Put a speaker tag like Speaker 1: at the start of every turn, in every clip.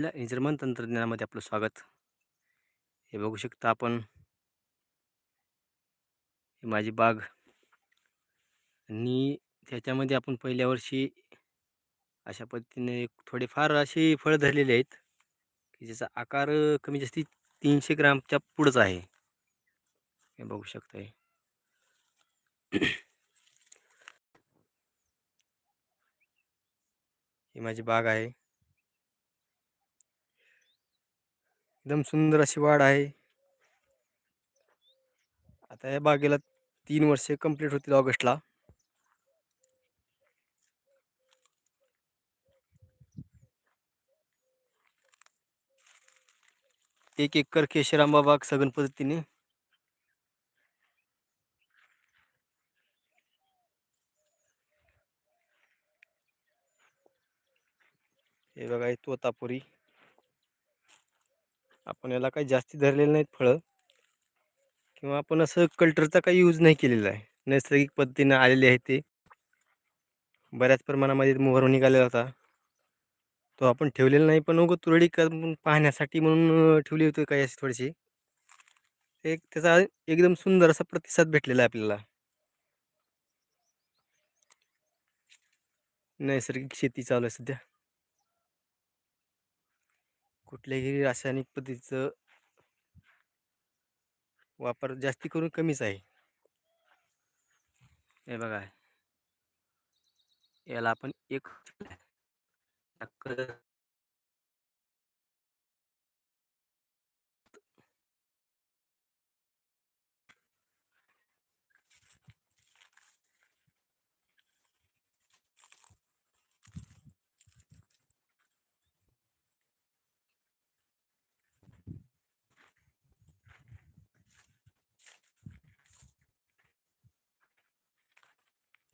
Speaker 1: आपल्या निर्माण तंत्रज्ञानामध्ये आपलं स्वागत. हे बघू शकता आपण. माझी बाग. आणि त्याच्यामध्ये आपण पहिल्या वर्षी अशा पद्धतीने थोडेफार असे फळं धरलेले आहेत की ज्याचा आकार कमी जास्ती तीनशे ग्रामच्या पुढंच आहे. हे बघू शकताय. ही माझी बाग आहे. एकदम सुंदर अशी वाढ आहे. आता या बागेला तीन वर्षे कंप्लीट होतील ऑगस्टला. एक एकर केशरांबा बाग सघन पद्धतीने. हे बघा तोतापुरी. आपण याला काही जास्ती धरलेलं नाहीत फळं. किंवा आपण असं कल्टरचा काही यूज नाही केलेला आहे. नैसर्गिक पद्धतीनं आलेले आहे ते. बऱ्याच प्रमाणामध्ये मोहर निघालेला होता. तो आपण ठेवलेला नाही पण उगं तुरडी पाहण्यासाठी म्हणून ठेवली होती काही अशी थोडीशी. एक त्याचा एकदम सुंदर असा प्रतिसाद भेटलेला आहे आपल्याला. नैसर्गिक शेती चालू आहे सध्या. कुठल्याही रासायनिक पद्धतीचं वापर जास्ती करून कमीच आहे. हे बघा. याला आपण एक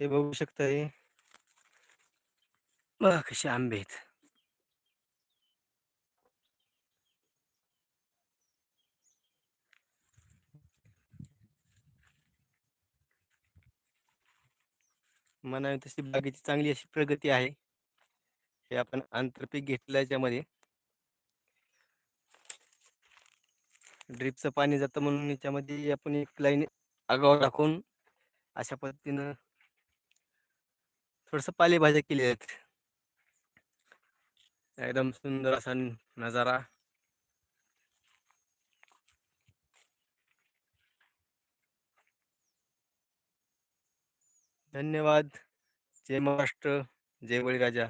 Speaker 1: हे बघू शकताय. बघा कसे आंबे आहेत. म्हणावी तशी बागेची चांगली अशी प्रगती आहे. हे आपण आंतरपीक घेतलं याच्यामध्ये. ड्रिपचं पाणी जातं म्हणून याच्यामध्ये आपण एक लाईन आगाव टाकून अशा पद्धतीनं थोडंसं पालेभाज्या केल्या आहेत. एकदम सुंदर असा नजारा. धन्यवाद. जय महाराष्ट्र. जय बळीराजा.